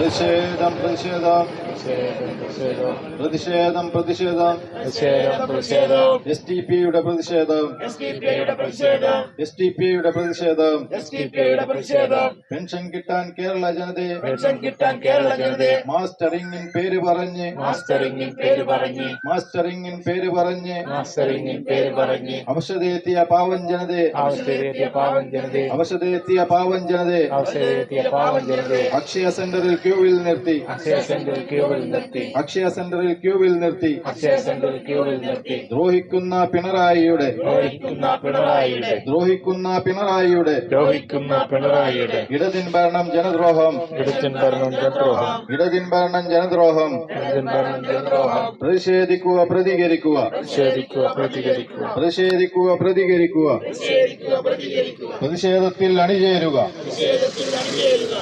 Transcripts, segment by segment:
Presidan, presidan. പ്രതിഷേധം പ്രതിഷേധം. S T പിയുടെ പ്രതിഷേധം. എസ് ഡി പി യുടെ പ്രതിഷേധം. എസ് ടി പിയുടെ പ്രതിഷേധം. പി യുടെ പ്രതിഷേധം. പെൻഷൻ കിട്ടാൻ കേരള ജനതയെ. പെൻഷൻ കിട്ടാൻ കേരള ജനതയെ. മാസ്റ്ററിംഗിൻ പേര് പറഞ്ഞ്. മാസ്റ്ററിംഗിൻ പേര് പറഞ്ഞ്. മാസ്റ്ററിംഗിൻ പേര് പറഞ്ഞ്. മാസ്റ്ററിംഗിൻ പേര് പറഞ്ഞ്. അവശതയെത്തിയ പാവൻ ജനതയെ. അവശതയെത്തിയ പാവൻ ജനതയെ. അവശതയെത്തിയ പാവൻ ജനതയെ. അവശതയെത്തിയ പാവൻ ജനതയെ. അക്ഷയ സെന്ററിൽ ക്യൂവിൽ നിർത്തി. അക്ഷയ സെന്ററിൽ ക്യൂവിൽ നിർത്തി. അക്ഷയ സെന്ററിൽ ക്യൂവിൽ നിർത്തി. അക്ഷയ സെന്ററിൽ ക്യൂവിൽ നിർത്തി. ദ്രോഹിക്കുന്ന പിണറായിയുടെ. ദ്രോഹിക്കുന്ന പിണറായിയുടെ. ദ്രോഹിക്കുന്ന പിണറായിയുടെ. ദ്രോഹിക്കുന്ന പിണറായിയുടെ. ഇടതിൻ ഭരണം ജനദ്രോഹം. ഇടതിൻ ഭരണം ജനദ്രോഹം. ഇടതിൻ ഭരണം ജനദ്രോഹം. ഇടതിൻ ഭരണം ജനദ്രോഹം. പ്രതിഷേധിക്കുക പ്രതികരിക്കുക. പ്രതിഷേധിക്കുക പ്രതികരിക്കുക. പ്രതിഷേധിക്കുക പ്രതികരിക്കുക. പ്രതിഷേധത്തിൽ അണിചേരുക.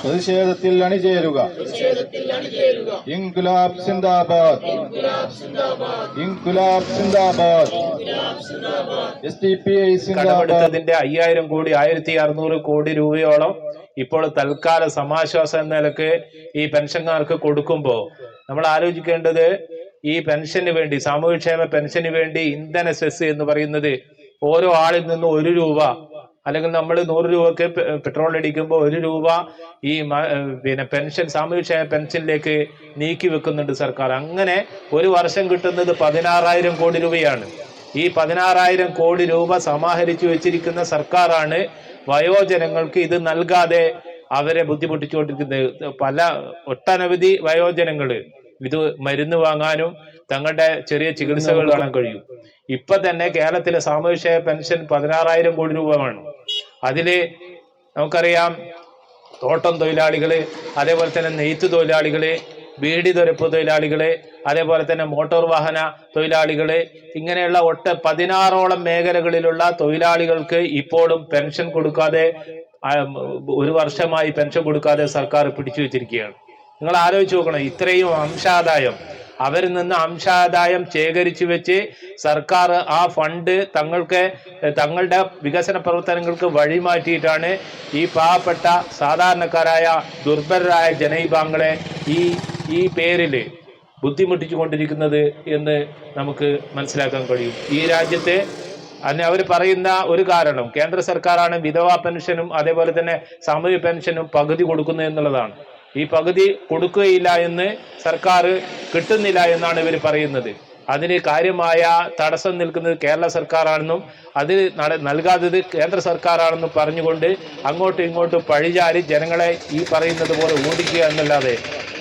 പ്രതിഷേധത്തിൽ അണിചേരുക. ഇൻകുലാബ് സിന്ദാബാദ്. ഇൻകുലാബ് സിന്ദാബാദ്. എസ് ടി പി ഐ സിന്ദാബാദ്. കടമെടുത്തതിന്റെ അയ്യായിരം കോടി ആയിരത്തി അറുന്നൂറ് കോടി രൂപയോളം ഇപ്പോൾ തൽക്കാല സമാശ്വാസം എന്ന നിലയ്ക്ക് ഈ പെൻഷൻകാർക്ക് കൊടുക്കുമ്പോൾ നമ്മൾ ആലോചിക്കേണ്ടത് ഈ പെൻഷന് വേണ്ടി സാമൂഹ്യക്ഷേമ പെൻഷന് വേണ്ടി ഇന്ധന സെസ് എന്ന് പറയുന്നത് ഓരോ ആളിൽ നിന്നും ഒരു രൂപ അല്ലെങ്കിൽ നമ്മൾ നൂറ് രൂപക്ക് പെട്രോൾ അടിക്കുമ്പോൾ ഒരു രൂപ ഈ പിന്നെ പെൻഷൻ സാമൂഹ്യക്ഷേമ പെൻഷനിലേക്ക് നീക്കി വെക്കുന്നുണ്ട് സർക്കാർ. അങ്ങനെ ഒരു വർഷം കിട്ടുന്നത് പതിനാറായിരം കോടി രൂപയാണ്. ഈ പതിനാറായിരം കോടി രൂപ സമാഹരിച്ചു വെച്ചിരിക്കുന്ന സർക്കാരാണ് വയോജനങ്ങൾക്ക് ഇത് നൽകാതെ അവരെ ബുദ്ധിമുട്ടിച്ചുകൊണ്ടിരിക്കുന്നത്. പല ഒട്ടനവധി വയോജനങ്ങൾ ഇത് മരുന്ന് വാങ്ങാനും തങ്ങളുടെ ചെറിയ ചികിത്സകൾ കാണാൻ കഴിയും. ഇപ്പൊ തന്നെ കേരളത്തിലെ സാമൂഹ്യക്ഷേമ പെൻഷൻ പതിനാറായിരം കോടി രൂപ വേണം. അതിൽ നമുക്കറിയാം തോട്ടം തൊഴിലാളികൾ അതേപോലെ തന്നെ നെയ്ത്ത് തൊഴിലാളികൾ ബീഡി തുരപ്പ് തൊഴിലാളികൾ അതേപോലെ തന്നെ മോട്ടോർ വാഹന തൊഴിലാളികൾ ഇങ്ങനെയുള്ള ഒട്ട പതിനാറോളം മേഖലകളിലുള്ള തൊഴിലാളികൾക്ക് ഇപ്പോഴും പെൻഷൻ കൊടുക്കാതെ ഒരു വർഷമായി പെൻഷൻ കൊടുക്കാതെ സർക്കാർ പിടിച്ചു വെച്ചിരിക്കുകയാണ്. നിങ്ങൾ ആലോചിച്ച് നോക്കണം ഇത്രയും അംശാദായം. അവരിൽ നിന്ന് അംശാദായം ശേഖരിച്ചു വെച്ച് സർക്കാർ ആ ഫണ്ട് തങ്ങൾക്ക് തങ്ങളുടെ വികസന പ്രവർത്തനങ്ങൾക്ക് വഴിമാറ്റിയിട്ടാണ് ഈ പാവപ്പെട്ട സാധാരണക്കാരായ ദുർബലരായ ജനവിഭാഗങ്ങളെ ഈ ഈ പേരിൽ ബുദ്ധിമുട്ടിച്ചു കൊണ്ടിരിക്കുന്നത് എന്ന് നമുക്ക് മനസ്സിലാക്കാൻ കഴിയും. ഈ രാജ്യത്തെ അതിന് അവർ പറയുന്ന ഒരു കാരണം കേന്ദ്ര സർക്കാരാണ് വിധവാ പെൻഷനും അതേപോലെ തന്നെ സാമൂഹ്യ പെൻഷനും പകുതി കൊടുക്കുന്നത് എന്നുള്ളതാണ്. ഈ പകുതി കൊടുക്കുകയില്ല എന്ന് സർക്കാർ കിട്ടുന്നില്ല എന്നാണ് ഇവർ പറയുന്നത്. അതിന് കാര്യമായ തടസ്സം നിൽക്കുന്നത് കേരള സർക്കാരാണെന്നും അത് നൽകാത്തത് കേന്ദ്ര സർക്കാരാണെന്നും പറഞ്ഞുകൊണ്ട് അങ്ങോട്ടും ഇങ്ങോട്ടും പഴിചാരി ജനങ്ങളെ ഈ പറയുന്നത് പോലെ ഓടിക്കുക എന്നല്ലാതെ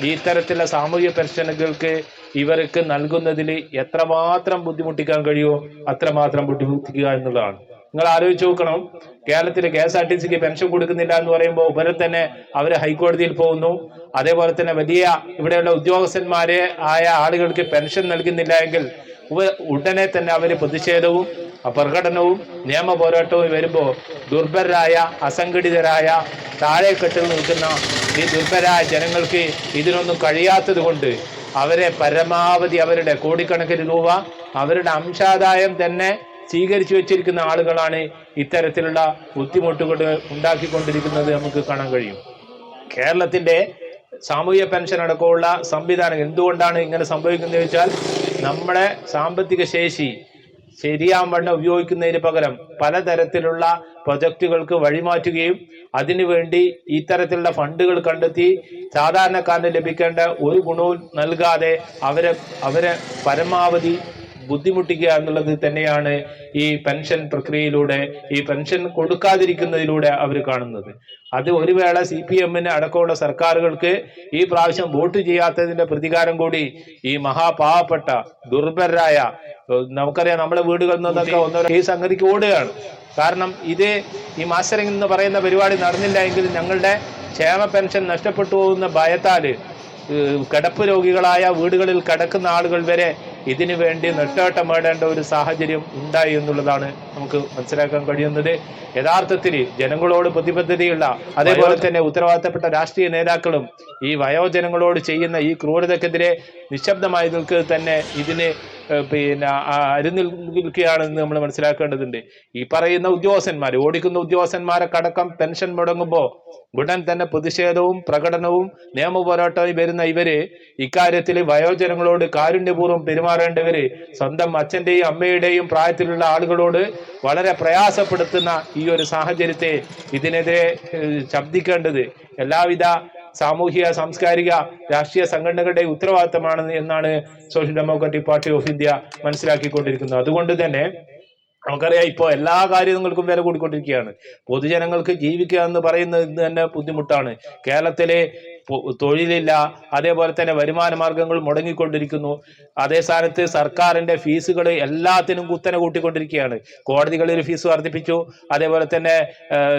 ഈ ഇത്തരത്തിലുള്ള സാമൂഹിക പെൻഷനുകൾക്ക് ഇവർക്ക് നൽകുന്നതിൽ എത്രമാത്രം ബുദ്ധിമുട്ടിക്കാൻ കഴിയുമോ അത്രമാത്രം ബുദ്ധിമുട്ടിക്കുക എന്നുള്ളതാണ്. നിങ്ങൾ ആലോചിച്ച് നോക്കണം. കേരളത്തിൽ കെ എസ് ആർ ടി സിക്ക് പെൻഷൻ കൊടുക്കുന്നില്ല എന്ന് പറയുമ്പോൾ ഇവരെ തന്നെ അവർ ഹൈക്കോടതിയിൽ പോകുന്നു. അതേപോലെ തന്നെ വലിയ ഇവിടെയുള്ള ഉദ്യോഗസ്ഥന്മാരെ ആയ ആളുകൾക്ക് പെൻഷൻ നൽകുന്നില്ല എങ്കിൽ ഉടനെ തന്നെ അവർ പ്രതിഷേധവും പ്രകടനവും നിയമ പോരാട്ടവും വരുമ്പോൾ ദുർബലരായ അസംഘടിതരായ താഴെക്കെട്ടിൽ നിൽക്കുന്ന ഈ ദുർബലരായ ജനങ്ങൾക്ക് ഇതിനൊന്നും കഴിയാത്തത് കൊണ്ട് അവരെ പരമാവധി അവരുടെ കോടിക്കണക്കിന് രൂപ അവരുടെ അംശാദായം തന്നെ സ്വീകരിച്ചു വെച്ചിരിക്കുന്ന ആളുകളാണ് ഇത്തരത്തിലുള്ള ബുദ്ധിമുട്ടുകൾ ഉണ്ടാക്കിക്കൊണ്ടിരിക്കുന്നത് നമുക്ക് കാണാൻ കഴിയും. കേരളത്തിന്റെ സാമൂഹ്യ പെൻഷൻ അടക്കമുള്ള സംവിധാനം എന്തുകൊണ്ടാണ് ഇങ്ങനെ സംഭവിക്കുന്നത് വെച്ചാൽ നമ്മുടെ സാമ്പത്തിക ശേഷി ശരിയാവണ്ണം ഉപയോഗിക്കുന്നതിന് പകരം പലതരത്തിലുള്ള പ്രൊജക്റ്റുകൾക്ക് വഴിമാറ്റുകയും അതിനുവേണ്ടി ഇത്തരത്തിലുള്ള ഫണ്ടുകൾ കണ്ടെത്തി സാധാരണക്കാരന് ലഭിക്കേണ്ട ഒരു ഗുണവും നൽകാതെ അവരെ അവരെ പരമാവധി ബുദ്ധിമുട്ടിക്കുക എന്നുള്ളത് തന്നെയാണ് ഈ പെൻഷൻ പ്രക്രിയയിലൂടെ ഈ പെൻഷൻ കൊടുക്കാതിരിക്കുന്നതിലൂടെ അവർ കാണുന്നത്. അത് ഒരു വേള സി പി എമ്മിന് അടക്കമുള്ള സർക്കാരുകൾക്ക് ഈ പ്രാവശ്യം വോട്ട് ചെയ്യാത്തതിന്റെ പ്രതികാരം കൂടി ഈ മഹാപാവപ്പെട്ട ദുർബലരായ നമുക്കറിയാം നമ്മുടെ വീടുകളിൽ നിന്നൊക്കെ ഒന്നോ ഈ സംഗതിക്ക് ഓടുകയാണ്. കാരണം ഇത് ഈ മാസ്റ്ററിംഗ് എന്ന് പറയുന്ന പരിപാടി നടന്നില്ല എങ്കിൽ ഞങ്ങളുടെ ക്ഷേമ പെൻഷൻ നഷ്ടപ്പെട്ടു പോകുന്ന ഭയത്താൽ കിടപ്പ് രോഗികളായ വീടുകളിൽ കിടക്കുന്ന ആളുകൾ വരെ ഇതിനു വേണ്ടി നെട്ടോട്ടമേടേണ്ട ഒരു സാഹചര്യം ഉണ്ടായി എന്നുള്ളതാണ് നമുക്ക് മനസ്സിലാക്കാൻ കഴിയുന്നത്. യഥാർത്ഥത്തിൽ ജനങ്ങളോട് പ്രതിബദ്ധതയുള്ള അതേപോലെ തന്നെ ഉത്തരവാദിത്തപ്പെട്ട രാഷ്ട്രീയ നേതാക്കളും ഈ വയോജനങ്ങളോട് ചെയ്യുന്ന ഈ ക്രൂരതക്കെതിരെ നിശബ്ദമായി നിൽക്കുക തന്നെ ഇതിന് പിന്നെ അരുന്നിൽക്കുകയാണെന്ന് നമ്മൾ മനസ്സിലാക്കേണ്ടതുണ്ട്. ഈ പറയുന്ന ഉദ്യോഗസ്ഥന്മാർ ഓടിക്കുന്ന ഉദ്യോഗസ്ഥന്മാരെ കടക്കം പെൻഷൻ മുടങ്ങുമ്പോൾ ഉടൻ തന്നെ പ്രതിഷേധവും പ്രകടനവും നിയമ പോരാട്ടവും വരുന്ന ഇവർ ഇക്കാര്യത്തിൽ വയോജനങ്ങളോട് കാരുണ്യപൂർവം പെരുമാറേണ്ടവര് സ്വന്തം അച്ഛന്റെയും അമ്മയുടെയും പ്രായത്തിലുള്ള ആളുകളോട് വളരെ പ്രയാസപ്പെടുത്തുന്ന ഈ ഒരു സാഹചര്യത്തെ ഇതിനെതിരെ ശബ്ദിക്കേണ്ടത്. എല്ലാവിധ സാമൂഹിക സാംസ്കാരിക രാഷ്ട്രീയ സംഘടനകളുടെ ഉത്തരവാദിത്തമാണ് എന്നാണ് social democratic party of India മനസ്സിലാക്കിക്കൊണ്ടിരിക്കുന്നത്. അതുകൊണ്ട് തന്നെ നമുക്കറിയാം ഇപ്പോൾ എല്ലാ കാര്യങ്ങൾക്കും വില കൂടിക്കൊണ്ടിരിക്കുകയാണ്. പൊതുജനങ്ങൾക്ക് ജീവിക്കുക എന്ന് പറയുന്നത് തന്നെ ബുദ്ധിമുട്ടാണ്. കേരളത്തിലെ തൊഴിലില്ല. അതേപോലെ തന്നെ വരുമാന മാർഗങ്ങൾ മുടങ്ങിക്കൊണ്ടിരിക്കുന്നു. അതേ സ്ഥാനത്ത് സർക്കാരിന്റെ ഫീസുകൾ എല്ലാത്തിനും കുത്തനെ കൂട്ടിക്കൊണ്ടിരിക്കുകയാണ്. കോടതികളിൽ ഫീസ് വർദ്ധിപ്പിച്ചു. അതേപോലെ തന്നെ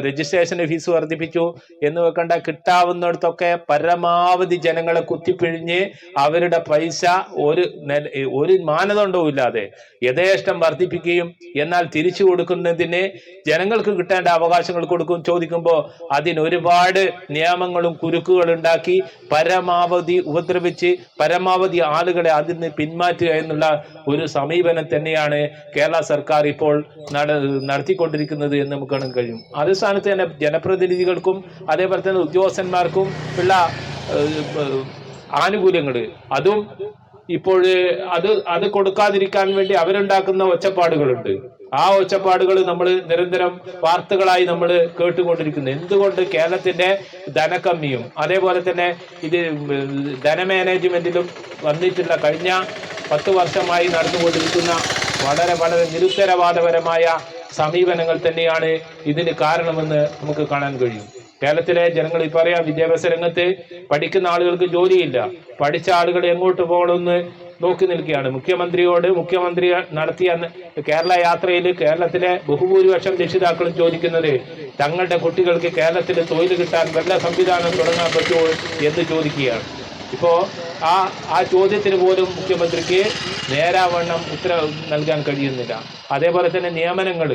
രജിസ്ട്രേഷന്റെ ഫീസ് വർദ്ധിപ്പിച്ചു. എന്ന് വെക്കേണ്ട കിട്ടാവുന്നിടത്തൊക്കെ പരമാവധി ജനങ്ങളെ കുത്തിപ്പിഴിഞ്ഞ് അവരുടെ പൈസ ഒരു ഒരു മാനദണ്ഡവും ഇല്ലാതെ യഥേഷ്ടം വർദ്ധിപ്പിക്കുകയും എന്നാൽ തിരിച്ചു കൊടുക്കുന്നതിന് ജനങ്ങൾക്ക് കിട്ടേണ്ട അവകാശങ്ങൾ കൊടുക്കും ചോദിക്കുമ്പോൾ അതിന് ഒരുപാട് നിയമങ്ങളും കുരുക്കുകളും ഉണ്ടാക്കി പരമാവധി ഉപദ്രവിച്ച് പരമാവധി ആളുകളെ അതിൽ നിന്ന് പിന്മാറ്റുക എന്നുള്ള ഒരു സമീപനം തന്നെയാണ് കേരള സർക്കാർ ഇപ്പോൾ നട നടത്തിക്കൊണ്ടിരിക്കുന്നത് എന്ന് നമുക്ക് കാണാൻ കഴിയും. അതേ സ്ഥാനത്ത് തന്നെ ജനപ്രതിനിധികൾക്കും അതേപോലെ തന്നെ ഉദ്യോഗസ്ഥന്മാർക്കും ഉള്ള ആനുകൂല്യങ്ങൾ അതും ഇപ്പോൾ അത് അത് കൊടുക്കാതിരിക്കാൻ വേണ്ടി അവരുണ്ടാക്കുന്ന ഒച്ചപ്പാടുകളുണ്ട്. ആ ഒച്ചപ്പാടുകൾ നമ്മൾ നിരന്തരം വാർത്തകളായി നമ്മൾ കേട്ടുകൊണ്ടിരിക്കുന്നു. എന്തുകൊണ്ട് കേരളത്തിന്റെ ധനക്കമ്മിയും അതേപോലെ തന്നെ ഇത് ധനമാനേജ്മെന്റിലും വന്നിട്ടുള്ള കഴിഞ്ഞ പത്ത് വർഷമായി നടന്നുകൊണ്ടിരിക്കുന്ന വളരെ വളരെ നിരുത്തരവാദപരമായ സമീപനങ്ങൾ തന്നെയാണ് ഇതിന് കാരണമെന്ന് നമുക്ക് കാണാൻ കഴിയും. കേരളത്തിലെ ജനങ്ങൾ ഈ പറയാം വിദ്യാഭ്യാസ രംഗത്ത് പഠിക്കുന്ന ആളുകൾക്ക് ജോലിയില്ല. പഠിച്ച ആളുകൾ എങ്ങോട്ട് പോകണമെന്ന് നോക്കി നിൽക്കുകയാണ്. മുഖ്യമന്ത്രിയോട് മുഖ്യമന്ത്രി നടത്തിയ കേരള യാത്രയിൽ കേരളത്തിലെ ബഹുഭൂരിപക്ഷം രക്ഷിതാക്കളും ചോദിക്കുന്നത് തങ്ങളുടെ കുട്ടികൾക്ക് കേരളത്തിൽ തൊഴിൽ കിട്ടാൻ വല്ല സംവിധാനം തുടങ്ങാൻ പറ്റുമോ എന്ന് ചോദിക്കുകയാണ്. ഇപ്പോൾ ആ ആ ചോദ്യത്തിന് പോലും മുഖ്യമന്ത്രിക്ക് നേരാവണ്ണം ഉത്തരം നൽകാൻ കഴിയുന്നില്ല. അതേപോലെ തന്നെ നിയമനങ്ങൾ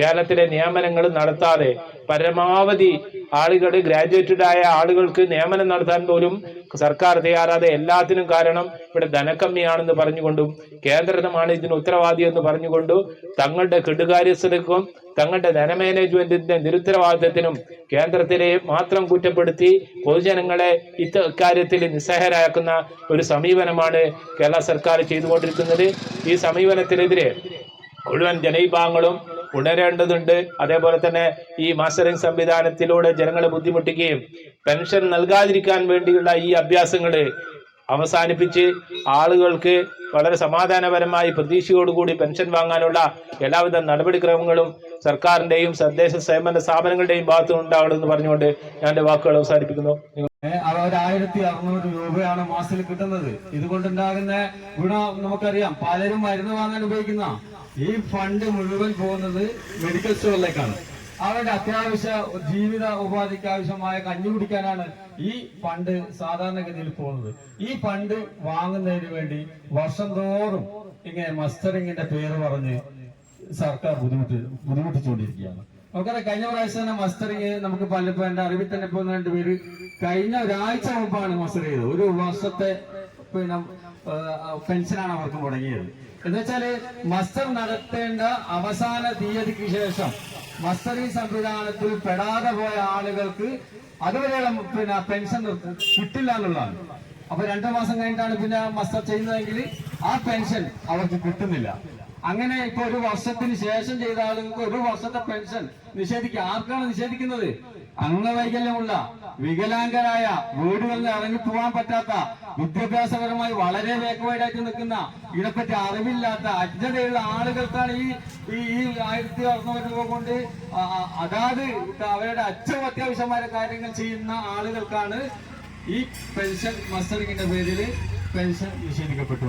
കേരളത്തിലെ നിയമനങ്ങൾ നടത്താതെ പരമാവധി ആളുകൾ ഗ്രാജുവേറ്റഡ് ആയ ആളുകൾക്ക് നിയമനം നടത്താൻ പോലും സർക്കാർ തയ്യാറാതെ എല്ലാത്തിനും കാരണം ഇവിടെ ധനക്കമ്മിയാണെന്ന് പറഞ്ഞുകൊണ്ടും കേന്ദ്രമാണ് ഇതിന് ഉത്തരവാദി എന്ന് പറഞ്ഞുകൊണ്ടും തങ്ങളുടെ കെടുകാര്യസ്ഥതക്കും തങ്ങളുടെ ധനമാനേജ്മെന്റിന്റെ നിരുത്തരവാദിത്തത്തിനും കേന്ദ്രത്തിലെ മാത്രം കുറ്റപ്പെടുത്തി പൊതുജനങ്ങളെ ഇക്കാര്യത്തിൽ നിസ്സഹരാക്കുന്ന ഒരു സമീപനമാണ് കേരള സർക്കാർ ചെയ്തുകൊണ്ടിരിക്കുന്നത്. ഈ സമീപനത്തിനെതിരെ മുഴുവൻ ജനവിഭാഗങ്ങളും ഉണരേണ്ടതുണ്ട്. അതേപോലെ തന്നെ ഈ മാസ്റ്ററിംഗ് സംവിധാനത്തിലൂടെ ജനങ്ങളെ ബുദ്ധിമുട്ടിക്കുകയും പെൻഷൻ നൽകാതിരിക്കാൻ വേണ്ടിയുള്ള ഈ അഭ്യാസങ്ങൾ അവസാനിപ്പിച്ച് ആളുകൾക്ക് വളരെ സമാധാനപരമായി പ്രതീക്ഷയോടുകൂടി പെൻഷൻ വാങ്ങാനുള്ള എല്ലാവിധ നടപടിക്രമങ്ങളും സർക്കാരിന്റെയും തദ്ദേശ സ്വയംഭരണ സ്ഥാപനങ്ങളുടെയും ഭാഗത്തു ഉണ്ടാവണമെന്ന് പറഞ്ഞുകൊണ്ട് ഞാൻ വാക്കുകൾ അവസാനിപ്പിക്കുന്നു. ഒരായിരത്തി അറുന്നൂറ് രൂപയാണ് മാസത്തിൽ കിട്ടുന്നത്. ഇതുകൊണ്ടുണ്ടാകുന്ന ഗുണം നമുക്കറിയാം. പലരും മരുന്ന് വാങ്ങാൻ ഉപയോഗിക്കുന്ന ഈ ഫണ്ട് മുഴുവൻ പോകുന്നത് മെഡിക്കൽ സ്റ്റോറിലേക്കാണ് അവരുടെ അത്യാവശ്യ ജീവിത ഉപാധിക്ക് ആവശ്യമായ കഞ്ഞി കുടിക്കാനാണ് ഈ ഫണ്ട് സാധാരണഗതിയിൽ പോകുന്നത്. ഈ ഫണ്ട് വാങ്ങുന്നതിന് വേണ്ടി വർഷം തോറും ഇങ്ങനെ മസ്റ്ററിങ്ങിന്റെ പേര് പറഞ്ഞ് സർക്കാർ ബുദ്ധിമുട്ട് ബുദ്ധിമുട്ടിച്ചുകൊണ്ടിരിക്കുകയാണ്. നമുക്കറിയാം കഴിഞ്ഞ പ്രാവശ്യം തന്നെ മസ്റ്ററിങ് നമുക്ക് പലപ്പോൾ എന്റെ അറിവിൽ തന്നെ പോകുന്ന രണ്ടുപേര് രണ്ട് പേര് കഴിഞ്ഞ ഒരാഴ്ച മുമ്പാണ് മസ്റ്റർ ചെയ്തത്. ഒരു വർഷത്തെ പിന്നെ പെൻഷനാണ് അവർക്ക് മുടങ്ങിയത്. എന്ന് വെച്ചാൽ മസ്റ്റർ നടത്തേണ്ട അവസാന തീയതിക്ക് ശേഷം ഈ സംവിധാനത്തിൽ പെടാതെ പോയ ആളുകൾക്ക് അതുവരെയുള്ള പിന്നെ പെൻഷൻ കിട്ടില്ല എന്നുള്ളതാണ്. അപ്പൊ രണ്ടു മാസം കഴിഞ്ഞിട്ടാണ് പിന്നെ മസ്റ്റർ ചെയ്യുന്നതെങ്കിൽ ആ പെൻഷൻ അവർക്ക് കിട്ടുന്നില്ല. അങ്ങനെ ഇപ്പൊ ഒരു വർഷത്തിന് ശേഷം ചെയ്ത ആളുകൾക്ക് ഒരു വർഷത്തെ പെൻഷൻ നിഷേധിക്കുക ആർക്കാണ് നിഷേധിക്കുന്നത്? അംഗവൈകല്യമുള്ള വികലാംഗരായ വീടുകളിൽ നിന്ന് ഇറങ്ങി പോകാൻ പറ്റാത്ത വിദ്യാഭ്യാസപരമായി വളരെ വേഗമായിട്ടായിട്ട് നിൽക്കുന്ന ഇതിനെപ്പറ്റി അറിവില്ലാത്ത അജ്ഞതയുള്ള ആളുകൾക്കാണ് ഈ ഈ ആയിരത്തി അറുന്നൂറ് രൂപ കൊണ്ട് അതാത് അവരുടെ അച്ഛനും അത്യാവശ്യമായ കാര്യങ്ങൾ ചെയ്യുന്ന ആളുകൾക്കാണ് ഈ പെൻഷൻ മസ്റ്ററിങ്ങിന്റെ പേരിൽ പെൻഷൻ നിഷേധിക്കപ്പെട്ടു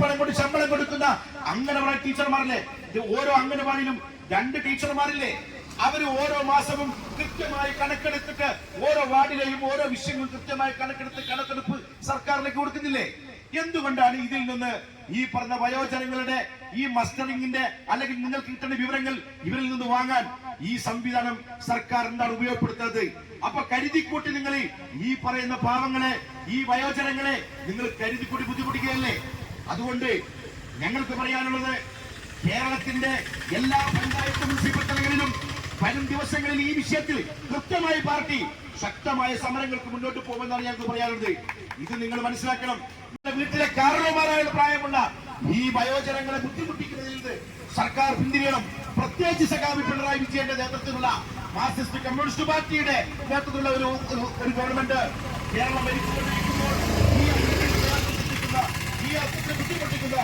പണം കൊണ്ട് ശമ്പളം കൊടുക്കുന്ന അംഗനവാടി ടീച്ചർമാരില്ലേ? ഓരോ അംഗനവാടിയിലും രണ്ട് ടീച്ചർമാരില്ലേ? അവർ ഓരോ മാസവും കൃത്യമായി കണക്കെടുത്തിട്ട് ഓരോ വാർഡിലെയും ഓരോ വിഷയങ്ങളും കൃത്യമായി കണക്കെടുത്ത് കണക്കെടുപ്പ് സർക്കാരിലേക്ക് കൊടുക്കുന്നില്ലേ? എന്തുകൊണ്ടാണ് ഇതിൽ നിന്ന് ഈ പറഞ്ഞ വയോജനങ്ങളുടെ ഈ മസ്റ്ററിംഗിന്റെ അല്ലെങ്കിൽ നിങ്ങൾക്ക് കിട്ടുന്ന വിവരങ്ങൾ ഇവരിൽ നിന്ന് വാങ്ങാൻ ഈ സംവിധാനം സർക്കാർ എന്താണ് ഉപയോഗപ്പെടുത്തുന്നത്? അപ്പൊ കരുതിക്കൂട്ടി നിങ്ങൾ ഈ പറയുന്ന പാവങ്ങളെ ഈ വയോജനങ്ങളെ നിങ്ങൾ കരുതിക്കൂട്ടി ബുദ്ധിമുട്ടിക്കുകയല്ലേ? അതുകൊണ്ട് ഞങ്ങൾക്ക് പറയാനുള്ളത് കേരളത്തിന്റെ എല്ലാ പഞ്ചായത്ത് മുനിസിപ്പൽ തലങ്ങളിലും വരും ദിവസങ്ങളിൽ ഈ വിഷയത്തിൽ കൃത്യമായി പാർട്ടി ശക്തമായ സമരങ്ങൾക്ക് മുന്നോട്ട് പോകുമെന്നാണ് ഞങ്ങൾക്ക് പറയാനുള്ളത്. ഇത് നിങ്ങൾ മനസ്സിലാക്കണം. നിങ്ങളുടെ വീട്ടിലെ കാരണവന്മാരായ പ്രായമുള്ള ഈ വയോജനങ്ങളെ ബുദ്ധിമുട്ടിക്കുന്നതിൽ നിന്ന് സർക്കാർ പിന്തിരിയണം. പ്രത്യേകിച്ച് സഖാബി പിണറായി വിജയന്റെ നേതൃത്വത്തിലുള്ള മാർക്സിസ്റ്റ് കമ്മ്യൂണിസ്റ്റ് പാർട്ടിയുടെ നേതൃത്വത്തിലുള്ള ഒരു ഒരു- ഗവൺമെന്റ് കേരളം ഈ അർത്ഥത്തെ ബുദ്ധിമുട്ടിക്കുന്ന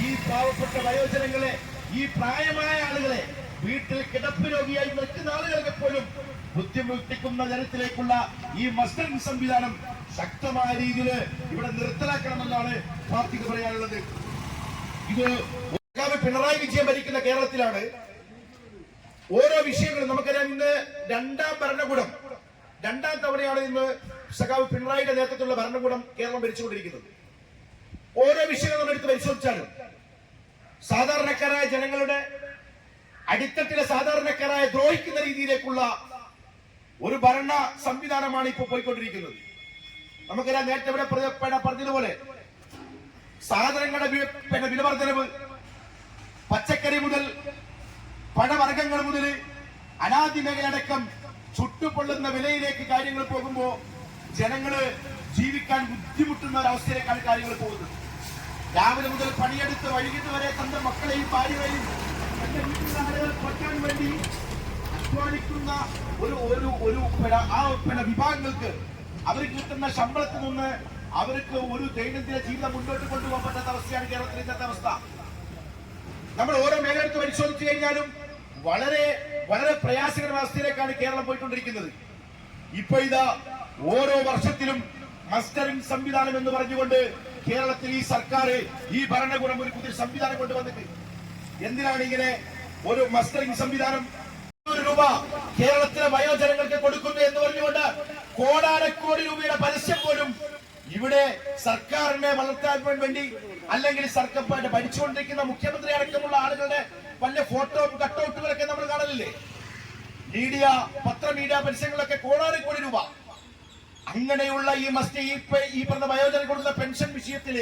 ഈ പാവപ്പെട്ട വയോജനങ്ങളെ ഈ പ്രായമായ ആളുകളെ വീട്ടിൽ കിടപ്പ് രോഗിയായി മറ്റു നാളുകളൊക്കെ പോലും ബുദ്ധിമുട്ടിക്കുന്ന ജനത്തിലേക്കുള്ള ഈ മസ്റ്ററിംഗ് സംവിധാനം ശക്തമായ രീതിയിൽ ഇവിടെ നിർത്തലാക്കണമെന്നാണ് പാർട്ടിക്ക് പറയാനുള്ളത്. ഇത് പിണറായി വിജയൻ ഭരിക്കുന്ന കേരളത്തിലാണ്. ഓരോ വിഷയങ്ങളും നമുക്കറിയാം ഇന്ന് രണ്ടാം ഭരണകൂടം. രണ്ടാം തവണയാണ് ഇന്ന് സഖാവ് പിണറായിയുടെ നേതൃത്വത്തിലുള്ള ഭരണകൂടം കേരളം ഭരിച്ചുകൊണ്ടിരിക്കുന്നത്. ഓരോ വിഷയങ്ങളും നമ്മൾ എടുത്ത് പരിശോധിച്ചാലും സാധാരണക്കാരായ ജനങ്ങളുടെ അടിത്തട്ടിലെ സാധാരണക്കാരായ ദ്രോഹിക്കുന്ന രീതിയിലേക്കുള്ള ഒരു ഭരണ സംവിധാനമാണ് ഇപ്പോൾ പോയിക്കൊണ്ടിരിക്കുന്നത്. നമുക്കറിയാം നേരത്തെ ഇവിടെ പറഞ്ഞ- പറഞ്ഞ- പറഞ്ഞതുപോലെ സാധനങ്ങളുടെ പിന്നെ വിലവർദ്ധനവ് പച്ചക്കറി മുതൽ പഴവർഗങ്ങൾ മുതൽ അനാദി മേഖലയടക്കം ചുട്ടുപൊള്ളുന്ന വിലയിലേക്ക് കാര്യങ്ങൾ പോകുമ്പോൾ ജനങ്ങൾ ജീവിക്കാൻ ബുദ്ധിമുട്ടുന്ന ഒരവസ്ഥയിലേക്കാണ് കാര്യങ്ങൾ പോകുന്നത്. രാവിലെ മുതൽ പണിയെടുത്ത് വൈകിട്ട് വരെ തന്റെ മക്കളെയും ഭാര്യയെയും അധ്വാനിക്കുന്ന ഒരു ഒരു ഒരു ആ പിന്നെ വിഭാഗങ്ങൾക്ക് അവർ കിട്ടുന്ന ശമ്പളത്തിൽ നിന്ന് അവർക്ക് ഒരു ദൈനംദിന ജീവിതം മുന്നോട്ട് കൊണ്ടുപോകാൻ പറ്റാത്ത അവസ്ഥയാണ് കേരളത്തിൽ ഇന്നത്തെ അവസ്ഥ. നമ്മൾ ഓരോ മേഖലയ്ക്ക് പരിശോധിച്ചു കഴിഞ്ഞാലും വളരെ വളരെ പ്രയാസകരമായ അവസ്ഥയിലേക്കാണ് കേരളം പോയിക്കൊണ്ടിരിക്കുന്നത്. ഇപ്പൊ ഇതാ ഓരോ വർഷത്തിലും മസ്റ്ററിംഗ് സംവിധാനം എന്ന് പറഞ്ഞുകൊണ്ട് കേരളത്തിൽ ഈ സർക്കാർ ഈ ഭരണകൂടം ഒരു പുതിയ സംവിധാനം കൊണ്ടുവന്നിട്ട് എന്തിനാണ് ഇങ്ങനെ ഒരു മസ്റ്ററിംഗ് സംവിധാനം രൂപ കേരളത്തിലെ വയോജനങ്ങൾക്ക് കൊടുക്കുന്നു എന്ന് പറഞ്ഞുകൊണ്ട് കോടാനക്കോടി രൂപയുടെ പരസ്യം പോലും ഇവിടെ സർക്കാരിനെ വളർത്താൻ വേണ്ടി അല്ലെങ്കിൽ സർക്കാർ ഭരിച്ചുകൊണ്ടിരിക്കുന്ന മുഖ്യമന്ത്രി അടക്കമുള്ള ആളുകളുടെ വലിയ ഫോട്ടോ കട്ടൗട്ടുകളൊക്കെ നമ്മൾ കാണലില്ലേ? മീഡിയ പത്ര മീഡിയ പരസ്യങ്ങളൊക്കെ കോടാനക്കോടി രൂപ. അങ്ങനെയുള്ള ഈ മസ്റ്റ് ഈ പറഞ്ഞ വയോജന കൊടുക്കുന്ന പെൻഷൻ വിഷയത്തിൽ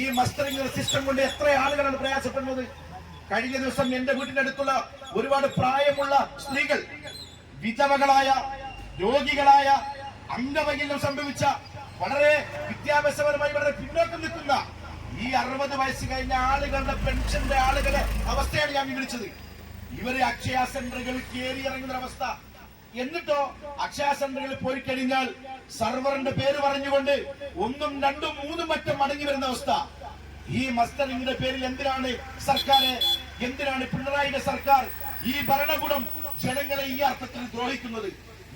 ഈ മസ്റ്ററിംഗ് സിസ്റ്റം കൊണ്ട് എത്ര ആളുകളാണ് പ്രയാസപ്പെടുന്നത്? കഴിഞ്ഞ ദിവസം എന്റെ വീടിന്റെ അടുത്തുള്ള ഒരുപാട് പ്രായമുള്ള സ്ത്രീകൾ വിധവകളായ രോഗികളായ അംഗവൈകല്യം സംഭവിച്ച വളരെ വിദ്യാഭ്യാസപരമായി വളരെ പിന്നോക്കം നിൽക്കുന്ന ഈ അറുപത് വയസ്സ് കഴിഞ്ഞ ആളുകളുടെ പെൻഷന്റെ ആളുകളെ അവസ്ഥയാണ് ഞാൻ വിവരിച്ചത്. ഇവർ അക്ഷയ സെന്ററുകൾ കയറി ഇറങ്ങുന്ന അവസ്ഥ എന്നിട്ടോ അക്ഷയ സെന്ററുകളിൽ പോയി കഴിഞ്ഞാൽ സർവറിന്റെ പേര് പറഞ്ഞുകൊണ്ട് ഒന്നും രണ്ടും മൂന്നും മറ്റും മടങ്ങി വരുന്ന അവസ്ഥ. ഈ മസ്റ്ററിംഗിന്റെ പേരിൽ എന്തിനാണ് സർക്കാർ എന്തിനാണ് പിണറായിയുടെ സർക്കാർ ഈ ഭരണകൂടം ജനങ്ങളെ ഈ അർത്ഥത്തിൽ ദ്രോഹിക്കുന്നത്?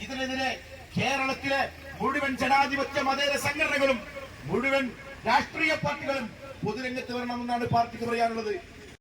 ഇതിനെതിരെ കേരളത്തിലെ മുഴുവൻ ജനാധിപത്യ മതേതര സംഘടനകളും മുഴുവൻ രാഷ്ട്രീയ പാർട്ടികളും പൊതുരംഗത്ത് വരണമെന്നാണ് പാർട്ടിക്ക് പറയാനുള്ളത്.